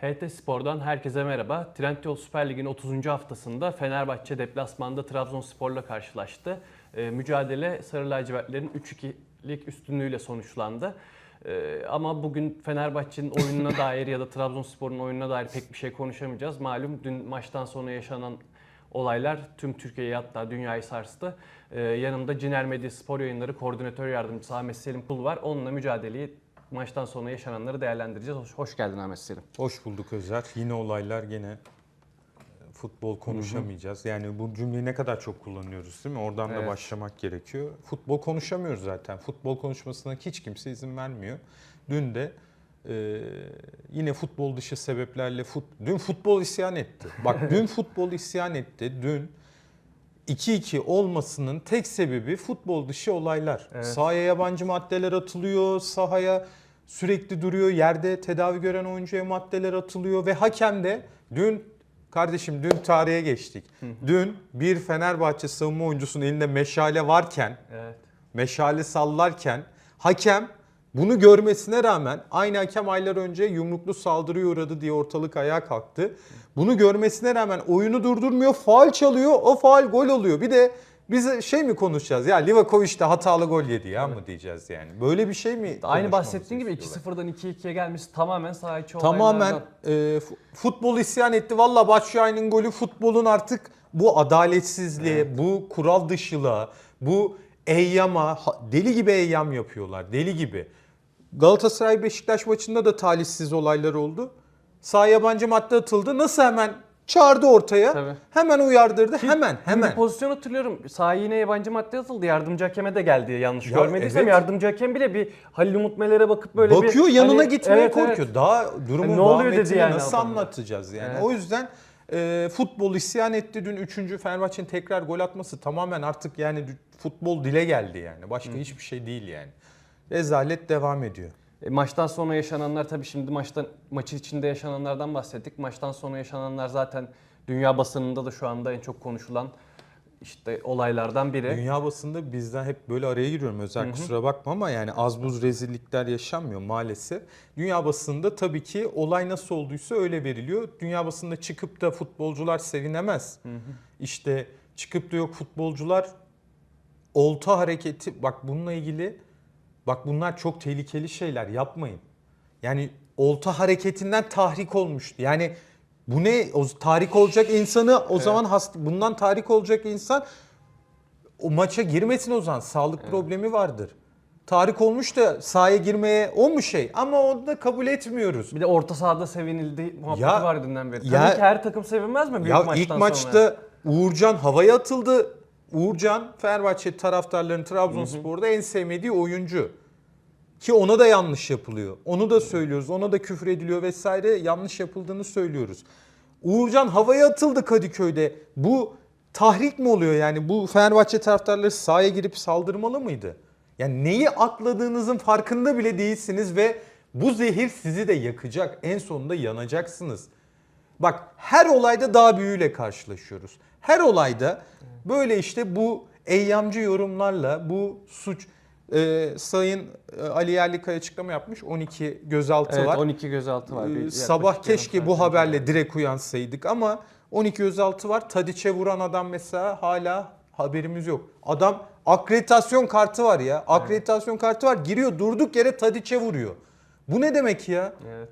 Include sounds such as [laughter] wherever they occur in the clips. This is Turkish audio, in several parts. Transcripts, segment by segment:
HT Spor'dan herkese merhaba. Trendyol Süper Lig'in 30. haftasında Fenerbahçe deplasmanda Trabzonspor'la karşılaştı. Ee, mücadele Sarı Lacivertlerin 3-2'lik üstünlüğüyle sonuçlandı. Ee, ama bugün Fenerbahçe'nin oyununa [laughs] dair ya da Trabzonspor'un oyununa dair pek bir şey konuşamayacağız. Malum dün maçtan sonra yaşanan olaylar tüm Türkiye'yi hatta dünyayı sarstı. Ee, yanımda Ciner Medya Spor Yayınları Koordinatör Yardımcısı Ahmet Selim Kul var. Onunla mücadeleyi maçtan sonra yaşananları değerlendireceğiz. Hoş, hoş geldin Ahmet Selim. Hoş bulduk Özer. Yine olaylar gene e, futbol konuşamayacağız. Yani bu cümleyi ne kadar çok kullanıyoruz değil mi? Oradan Evet. da başlamak gerekiyor. Futbol konuşamıyoruz zaten. Futbol konuşmasına hiç kimse izin vermiyor. Dün de e, yine futbol dışı sebeplerle fut, dün futbol isyan etti. Bak [laughs] dün futbol isyan etti. Dün 2-2 olmasının tek sebebi futbol dışı olaylar. Evet. Sahaya yabancı maddeler atılıyor, sahaya sürekli duruyor, yerde tedavi gören oyuncuya maddeler atılıyor ve hakem de dün kardeşim dün tarihe geçtik. Dün bir Fenerbahçe savunma oyuncusunun elinde meşale varken, Evet. meşale sallarken hakem bunu görmesine rağmen aynı hakem aylar önce yumruklu saldırıya uğradı diye ortalık ayağa kalktı. Bunu görmesine rağmen oyunu durdurmuyor, faal çalıyor. O faal gol oluyor. Bir de biz şey mi konuşacağız? Ya Livakovic de hatalı gol yedi ya mı diyeceğiz yani. Böyle bir şey mi? Aynı bahsettiğin gibi istiyorlar? 2-0'dan 2-2'ye gelmesi tamamen saha içi Tamamen e, fu- futbol isyan etti. Valla Batshuayi'nin golü futbolun artık bu adaletsizliğe, bu kural dışılığa, bu eyyama, deli gibi eyyam yapıyorlar. Deli gibi. Galatasaray Beşiktaş maçında da talihsiz olaylar oldu. Sağ yabancı madde atıldı. Nasıl hemen çağırdı ortaya? Tabii. Hemen uyardırdı. Hemen Dün hemen. Bir pozisyon hatırlıyorum. Sahaya yine yabancı madde atıldı. Yardımcı hakeme de geldi yanlış Ya görmediysem. evet. Yardımcı hakem bile bir Halil Umut Meler'e bakıp böyle bir... Bakıyor yanına hani- gitmeye Evet, evet. korkuyor. Daha durumun Hani ne oluyor dedi vahametini yani nasıl adam. anlatacağız yani. Evet. O yüzden e, futbol isyan etti dün 3. Fenerbahçe'nin tekrar gol atması tamamen artık yani futbol dile geldi yani. Başka hiçbir şey değil yani. Rezalet devam ediyor. E, maçtan sonra yaşananlar tabii şimdi maçtan maçı içinde yaşananlardan bahsettik. Maçtan sonra yaşananlar zaten dünya basınında da şu anda en çok konuşulan işte olaylardan biri. Dünya basında bizden hep böyle araya giriyorum özel kusura bakma ama yani az buz rezillikler yaşanmıyor maalesef. Dünya basında tabii ki olay nasıl olduysa öyle veriliyor. Dünya basında çıkıp da futbolcular sevinemez. İşte çıkıp da yok futbolcular olta hareketi bak bununla ilgili bak bunlar çok tehlikeli şeyler yapmayın. Yani olta hareketinden tahrik olmuştu. Yani bu ne? O tahrik olacak insanı o zaman hasta, bundan tahrik olacak insan o maça girmesin o zaman. Sağlık problemi vardır. Tahrik olmuş da sahaya girmeye o mu şey? Ama onu da kabul etmiyoruz. Bir de orta sahada sevinildi muhabbeti Ya- var dünden beri. ya- Tabii ki her takım sevinmez mi büyük Ya maçtan ilk sonra? maçta Uğurcan havaya atıldı. Uğurcan Fenerbahçe taraftarlarının Trabzonspor'da en sevmediği oyuncu. Ki ona da yanlış yapılıyor. Onu da söylüyoruz. Ona da küfür ediliyor vesaire. Yanlış yapıldığını söylüyoruz. Uğurcan havaya atıldı Kadıköy'de. Bu tahrik mi oluyor yani? Bu Fenerbahçe taraftarları sahaya girip saldırmalı mıydı? Yani neyi akladığınızın farkında bile değilsiniz ve bu zehir sizi de yakacak. En sonunda yanacaksınız. Bak her olayda daha büyüğüyle karşılaşıyoruz. Her olayda böyle işte bu eyyamcı yorumlarla bu suç e, Sayın e, Ali Yerlikaya açıklama yapmış. 12 gözaltı Evet var. 12 gözaltı var. Ee, Bir Sabah keşke bu haberle direkt uyansaydık ama 12 gözaltı var. Tadiç'e vuran adam mesela hala haberimiz yok. Adam akreditasyon kartı var ya. Akreditasyon kartı var. Giriyor durduk yere Tadiç'e vuruyor. Bu ne demek ya? Evet.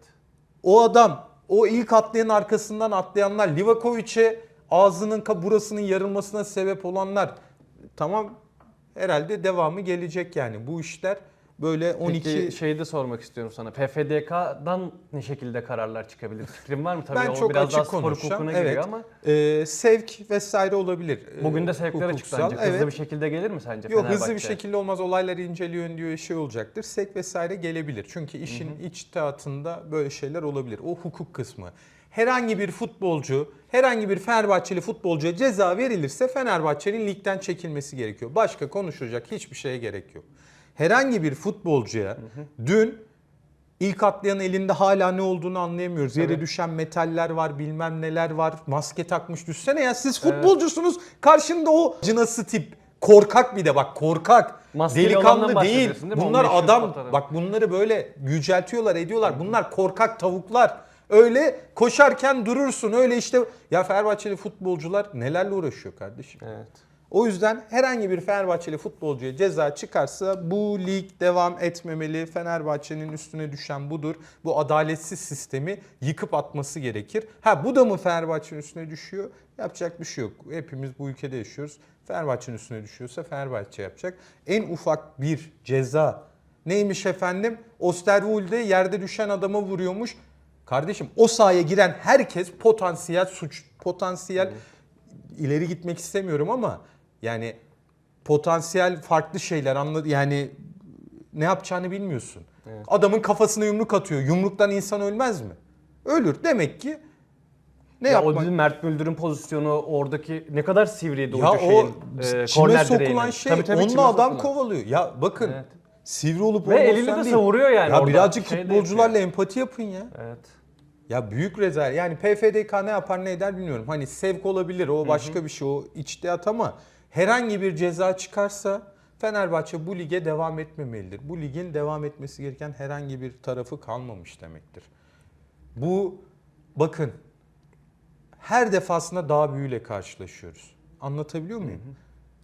O adam, o ilk atlayan arkasından atlayanlar, Livakovic'e ağzının burasının yarılmasına sebep olanlar. Tamam herhalde devamı gelecek yani. Bu işler böyle 12 Peki şeyi de sormak istiyorum sana. PFDK'dan ne şekilde kararlar çıkabilir? Fikrin var mı? Tabii Ben o çok biraz açık daha spor hukukuna Evet. giriyor ama Ee, sevk vesaire olabilir. Ee, bugün de sevkler hukuksal. açıklanacak. Hızlı Evet. bir şekilde gelir mi sence Yok hızlı bir şekilde olmaz. Olaylar inceliyor diyor şey olacaktır. Sevk vesaire gelebilir. Çünkü işin iç teatında böyle şeyler olabilir. O hukuk kısmı. Herhangi bir futbolcu, herhangi bir Fenerbahçeli futbolcuya ceza verilirse Fenerbahçe'nin ligden çekilmesi gerekiyor. Başka konuşulacak hiçbir şeye gerek yok. Herhangi bir futbolcuya dün İlk atlayan elinde hala ne olduğunu anlayamıyoruz. Yere Tabii. düşen metaller var, bilmem neler var. Maske takmış düşsene ya siz futbolcusunuz. Karşında o cınası tip korkak bir de bak korkak. Maskeli Delikanlı değil. değil mi? Bunlar adam bak bunları böyle yüceltiyorlar, ediyorlar. Bunlar korkak tavuklar. Öyle koşarken durursun. Öyle işte ya Fenerbahçeli futbolcular nelerle uğraşıyor kardeşim. Evet. O yüzden herhangi bir Fenerbahçeli futbolcuya ceza çıkarsa bu lig devam etmemeli. Fenerbahçe'nin üstüne düşen budur. Bu adaletsiz sistemi yıkıp atması gerekir. Ha bu da mı Fenerbahçe'nin üstüne düşüyor? Yapacak bir şey yok. Hepimiz bu ülkede yaşıyoruz. Fenerbahçe'nin üstüne düşüyorsa Fenerbahçe yapacak. En ufak bir ceza neymiş efendim? Osterwolde yerde düşen adama vuruyormuş. Kardeşim o sahaya giren herkes potansiyel suç, potansiyel ileri gitmek istemiyorum ama yani potansiyel farklı şeyler anla yani ne yapacağını bilmiyorsun. Evet. Adamın kafasına yumruk atıyor. Yumruktan insan ölmez mi? Ölür. Demek ki ne ya o yapmak? bizim Mert Müldür'ün pozisyonu oradaki ne kadar sivriydi Ya o o şeyin. e, çime sokulan direğinin. şey Tabii tabii, onunla adam sokulan. kovalıyor. Ya bakın Evet. Sivri olup Ve olmasan eliyle de değil. savuruyor yani Ya orada. birazcık Şey de futbolcularla empati yapın ya. Evet. Ya büyük rezalet. Yani PFDK ne yapar ne eder bilmiyorum. Hani sevk olabilir o başka bir şey o içtihat ama herhangi bir ceza çıkarsa Fenerbahçe bu lige devam etmemelidir. Bu ligin devam etmesi gereken herhangi bir tarafı kalmamış demektir. Bu bakın her defasında daha büyüyle karşılaşıyoruz. Anlatabiliyor muyum?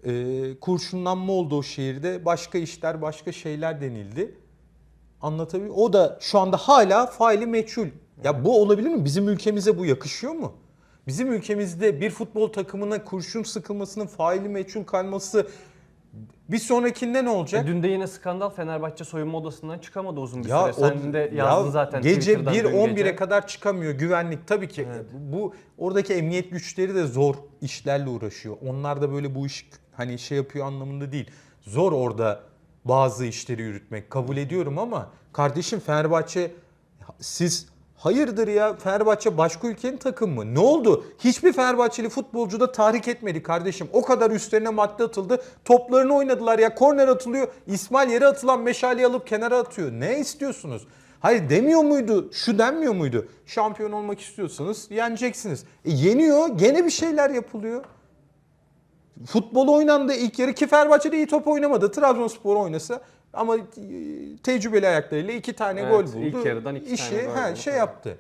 Ee, kurşunlanma oldu o şehirde. Başka işler, başka şeyler denildi. Anlatabiliyor O da şu anda hala faili meçhul. Ya bu olabilir mi? Bizim ülkemize bu yakışıyor mu? Bizim ülkemizde bir futbol takımına kurşun sıkılmasının faili meçhul kalması bir sonrakinde ne olacak? E, dün de yine skandal Fenerbahçe soyunma odasından çıkamadı uzun bir Ya süre. Sen o- de yazdın ya zaten Gece Twitter'dan dün 1-11'e gece. kadar çıkamıyor güvenlik. Tabii ki Evet. bu oradaki emniyet güçleri de zor işlerle uğraşıyor. Onlar da böyle bu iş hani şey yapıyor anlamında değil. Zor orada bazı işleri yürütmek kabul ediyorum ama kardeşim Fenerbahçe siz hayırdır ya Fenerbahçe başka ülkenin takımı mı? Ne oldu? Hiçbir Fenerbahçeli futbolcu da tahrik etmedi kardeşim. O kadar üstlerine madde atıldı. Toplarını oynadılar ya. Korner atılıyor. İsmail yere atılan meşaleyi alıp kenara atıyor. Ne istiyorsunuz? Hayır demiyor muydu? Şu denmiyor muydu? Şampiyon olmak istiyorsanız yeneceksiniz. E, yeniyor. Gene bir şeyler yapılıyor. Futbol oynandı ilk yarı ki Fenerbahçe'de iyi top oynamadı. Trabzonspor oynasa ama e, tecrübeli ayaklarıyla iki tane Evet, gol buldu. ilk yarıdan iki İşi, tane gol ha, buldu. şey yaptı.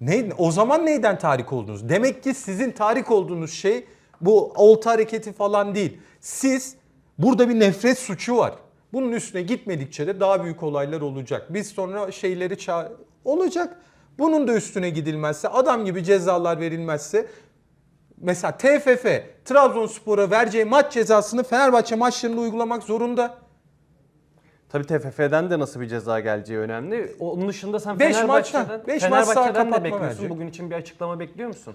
Ne, o zaman neyden tahrik oldunuz? Demek ki sizin tahrik olduğunuz şey bu olta hareketi falan değil. Siz burada bir nefret suçu var. Bunun üstüne gitmedikçe de daha büyük olaylar olacak. Biz sonra şeyleri ça- olacak. Bunun da üstüne gidilmezse, adam gibi cezalar verilmezse mesela TFF Trabzonspor'a vereceği maç cezasını Fenerbahçe maçlarında uygulamak zorunda. Tabii TFF'den de nasıl bir ceza geleceği önemli. Onun dışında sen Beş Fenerbahçe'den, maçtan, beş maç sağ Fenerbahçe'den kapatma ne bekliyorsun? verecek. Bugün için bir açıklama bekliyor musun?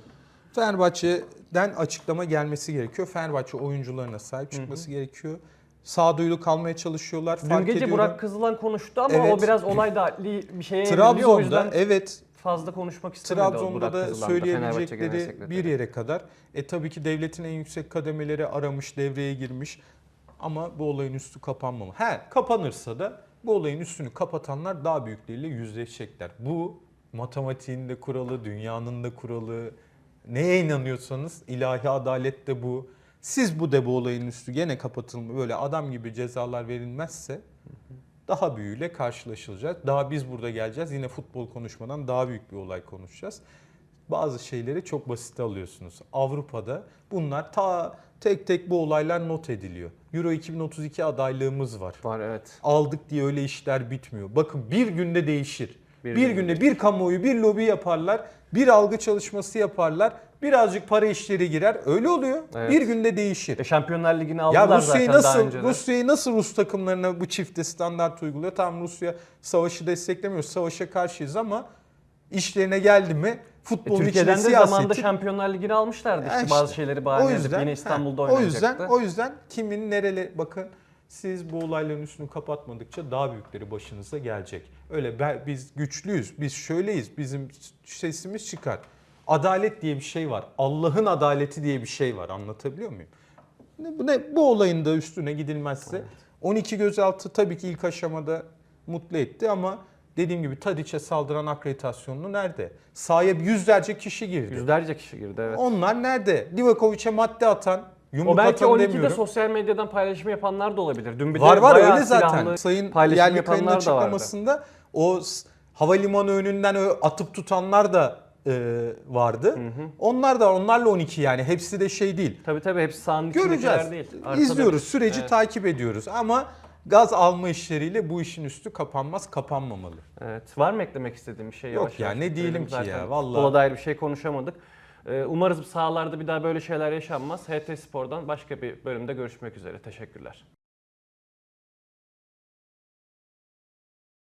Fenerbahçe'den açıklama gelmesi gerekiyor. Fenerbahçe oyuncularına sahip çıkması gerekiyor. Sağduyulu kalmaya çalışıyorlar. Dün Fark gece ediyorum. Burak Kızılan konuştu ama Evet. o biraz olay dahili bir şeye [laughs] evriliyor. O Trabzon'da yüzden evet fazla konuşmak istemedi Trabzon'da da söyleyebilecekleri bir yere kadar. E tabii ki devletin en yüksek kademeleri aramış, devreye girmiş. Ama bu olayın üstü kapanmamalı. He kapanırsa da bu olayın üstünü kapatanlar daha büyükleriyle yüzleşecekler. Bu matematiğin de kuralı, dünyanın da kuralı. Neye inanıyorsanız ilahi adalet de bu. Siz bu de bu olayın üstü gene kapatılma böyle adam gibi cezalar verilmezse daha büyüğüyle karşılaşılacak. Daha biz burada geleceğiz. Yine futbol konuşmadan daha büyük bir olay konuşacağız. Bazı şeyleri çok basite alıyorsunuz. Avrupa'da bunlar ta tek tek bu olaylar not ediliyor. Euro 2032 adaylığımız var. Var evet. Aldık diye öyle işler bitmiyor. Bakın bir günde değişir. Bir Bir, günde bir kamuoyu, bir lobi yaparlar. Bir algı çalışması yaparlar. Birazcık para işleri girer. Öyle oluyor. Evet. Bir günde değişir. E, Şampiyonlar Ligi'ni aldılar Ya Rusya'yı zaten daha nasıl önce de. Rusya'yı nasıl Rus takımlarına bu çifte standart uyguluyor? Tamam Rusya savaşı desteklemiyor. Savaşa karşıyız ama işlerine geldi mi E, futbolun Türkiye'den içine de zamanında Şampiyonlar Ligi'ni almışlardı işte, Ya işte. bazı şeyleri bahane o edip yine İstanbul'da ha, o yüzden o yüzden kimin nereli bakın siz bu olayların üstünü kapatmadıkça daha büyükleri başınıza gelecek. Öyle ben, biz güçlüyüz, biz şöyleyiz, bizim sesimiz çıkar. Adalet diye bir şey var. Allah'ın adaleti diye bir şey var. Anlatabiliyor muyum? Bu, ne, bu olayın da üstüne gidilmezse 12 gözaltı tabii ki ilk aşamada mutlu etti ama dediğim gibi Tadiç'e saldıran akreditasyonunu nerede? Sahaya yüzlerce kişi girdi. Yüzlerce kişi girdi evet. Onlar nerede? Livakovic'e madde atan, yumruk O belki atan 12'de demiyorum. sosyal medyadan paylaşım yapanlar da olabilir. Dün bir var var öyle zaten. Sayın Yerlikaya'nın açıklamasında o havalimanı önünden atıp tutanlar da e, vardı. Onlar da onlarla 12 yani hepsi de şey değil. Tabii tabii hepsi sahanın Göreceğiz. değil. Arkada İzliyoruz. Süreci Evet. takip ediyoruz ama gaz alma işleriyle bu işin üstü kapanmaz, kapanmamalı. Evet. Var mı eklemek istediğim bir şey? Yok ya, ne diyelim ki ya, vallahi. Futbola dair bir şey konuşamadık. Ee, Umarız sahalarda bir daha böyle şeyler yaşanmaz. HT Spor'dan başka bir bölümde görüşmek üzere. Teşekkürler.